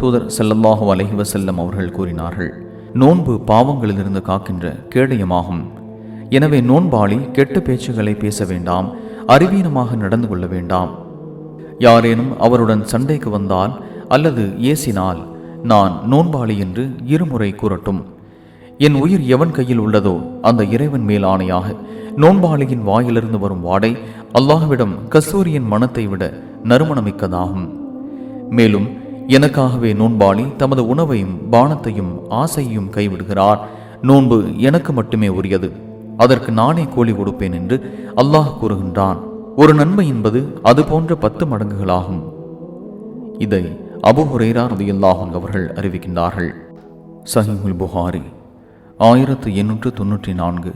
தூதர் செல்லல்லாஹு அலஹி வசல்லம் அவர்கள் கூறினார்கள் நோன்பு பாவங்களிலிருந்து காக்கின்ற கேடயமாகும். எனவே நோன்பாளி கெட்ட பேச்சுகளை பேச வேண்டாம் அறிவீனமாக நடந்து கொள்ள வேண்டாம். யாரேனும் அவருடன் சண்டைக்கு வந்தால் அல்லது ஏசினால் நான் நோன்பாளி என்று இருமுறை கூறட்டும். என் உயிர் எவன் கையில் உள்ளதோ அந்த இறைவன் மேல் ஆணையாக நோன்பாளியின் வாயிலிருந்து வரும் வாடை அல்லாஹ்விடம் கஸ்தூரியின் மனத்தை விட நறுமணமிக்கதாகும். மேலும் எனக்காகவே நோன்பாளி தமது உணவையும் பானத்தையும் ஆசையையும் கைவிடுகிறார். நோன்பு எனக்கு மட்டுமே உரியது. அதற்கு நானே கூலி கொடுப்பேன் என்று அல்லாஹ் கூறுகின்றான். ஒரு நன்மை என்பது அது போன்ற பத்து மடங்குகளாகும். இதை அபு ஹுரேரா ரதியல்லாஹும் அவர்கள் அறிவிக்கின்றார்கள். சஹிமுல் புகாரி ஆயிரத்து எண்ணூற்று தொன்னூற்றி நான்கு.